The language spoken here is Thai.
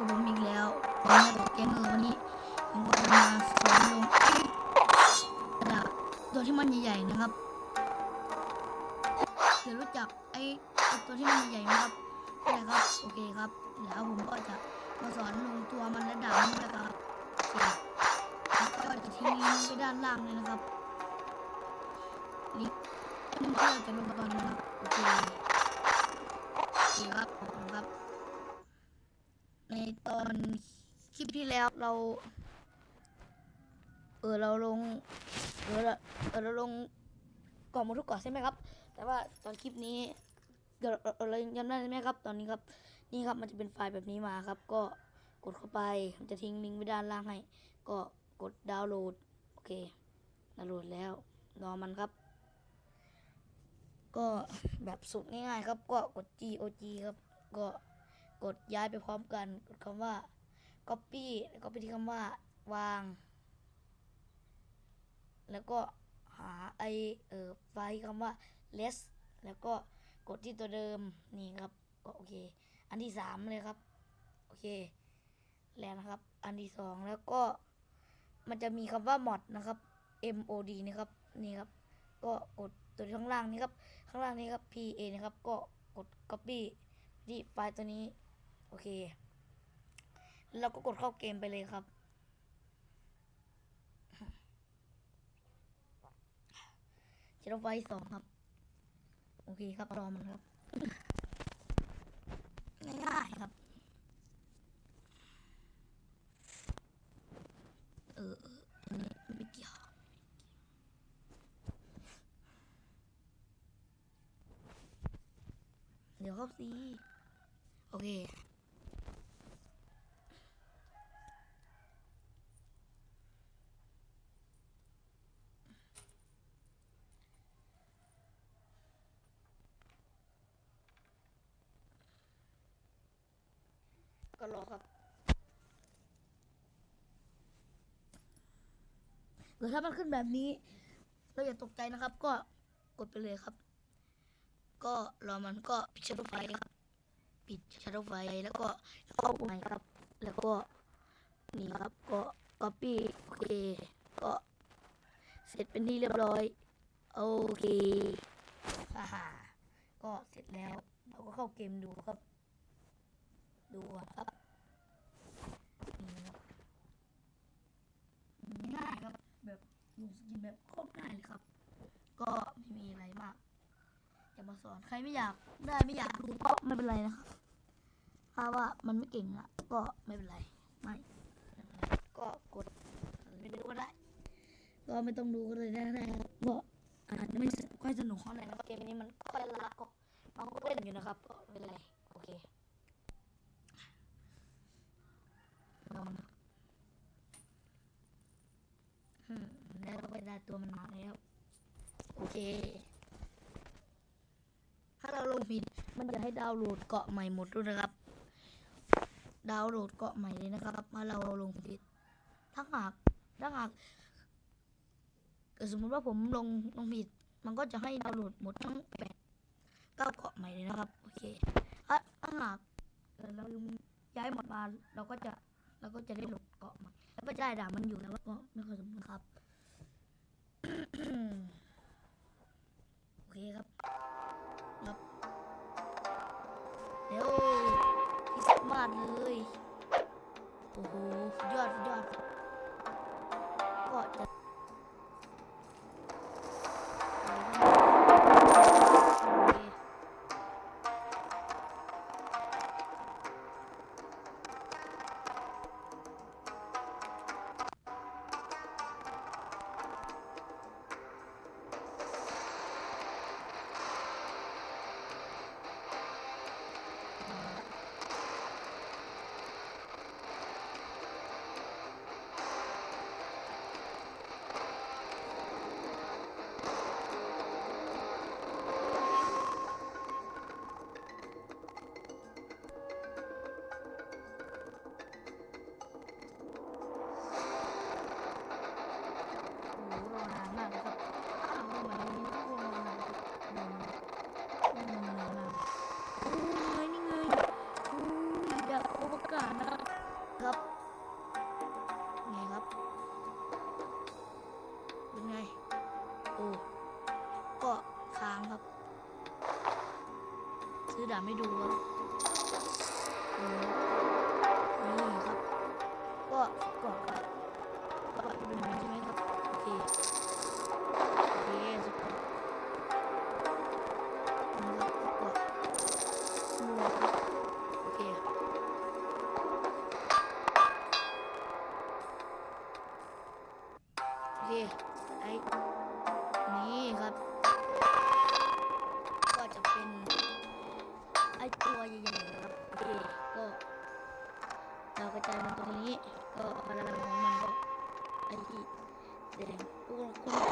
กับผมอีกแล้ววันนี้บอกแกงเออวันนี้ผมก็จะมาสอนลงกระดาษตัวที่มันใหญ่ๆนะครับเดี๋ยวรู้จักไอ้ตัวที่มันใหญ่ๆไหมครับใช่ครับโอเคครับแล้วผมก็จะมาสอนลงตัวมันและดาบมันด้วยครับก็จะทิ้งลิงไปด้านล่างเลยนะครับลิงก์ที่เราจะลงตอนนี้ครับโอเคโอเคครับขอบคุณครับ ในตอนคลิปที่แล้วเรา เออเราลงเออเราเออเราลงกล่องมดทุกเกาะใช่ไหมครับ แต่ว่าตอนคลิปนี้เดี๋ยวเราจำได้ใช่ไหมครับ ตอนนี้ครับนี่ครับมันจะเป็นไฟล์แบบนี้มาครับ ก็กดเข้าไปมันจะทิ้งลิงก์ไว้ด้านล่างให้ ก็กดดาวน์โหลดโอเคดาวน์โหลดแล้วรอมันครับ ก็แบบสุดง่ายๆครับ ก็กด G O G ครับก็ กดย้ายไปพร้อมกันกดคำว่า copy แล้วก็ไปที่คำว่าวาง แล้วก็หาไอเออไฟล์คำว่า less แล้วก็กดที่ตัวเดิมนี่ครับก็โอเค อันที่สามเลยครับ โอเค แล้วนะครับ อันที่สองแล้วก็ มันจะมีคำว่า mod นะครับ mod นะครับนี่ครับ ก็กดตัวข้างล่างนี้ครับ ข้างล่างนี้ครับ pa นะครับ ก็กด copy ที่ไฟล์ตัวนี้ โอเค เราก็กดเข้าเกมไปเลยครับ จะต้องไฟสองครับ โอเคครับรอมันครับง่ายครับ เออเอออันนี้ไม่เกี่ยวเดี๋ยวเข้าสิโอเค ก็รอครับหรือถ้ามันขึ้นแบบนี้ เราอย่าตกใจนะครับ ก็กดไปเลยครับ ก็รอมันก็ปิดชัตไฟครับ ปิดชัตไฟแล้วก็เข้าใหม่ครับ แล้วก็นี่ครับก็ copy โอเคก็เสร็จเป็นที่เรียบร้อยโอเคฮ่าฮ่าก็เสร็จแล้ว เราก็เข้าเกมดูครับ ดูก่อนครับนี่นะครับง่ายครับ แบบลงสกินแบบโคตรง่ายเลยครับ ก็ไม่มีอะไรมาก จะมาสอน ใครไม่อยากได้ไม่อยากดูก็ไม่เป็นไรนะครับถ้าว่ามันไม่เก่งอะก็ไม่เป็นไร ไม่ ก็กดไม่ดูก็ได้ ก็ไม่ต้องดูก็เลยได้ได้ครับก็อาจจะไม่ค่อยสนุกเท่าไหร่นะเกมนี้มันค่อยละก็น้องก็เล่นอยู่นะครับ ก็ไม่เป็นไร โอเคแล้วเราไปได้ตัวมันมาแล้ว โอเค ลงผิด มันจะให้ดาวน์โหลดเกาะใหม่หมดด้วยนะครับ ดาวน์โหลดเกาะใหม่เลยนะครับถ้าเราลงผิดถ้าหากถ้าหากเกิดสมมติว่าผมลงลงผิด มันก็จะให้ดาวน์โหลดหมดทั้งแปดเก้าเกาะใหม่เลยนะครับโอเคถ้าหากเราย้ายหมดมาเราก็จะเราก็จะได้โหลดเกาะใหม่แล้วก็จะได้ด่ามันอยู่แล้วก็ไม่ค่อยสำคัญครับ ดาไม่ดูครั 过来过来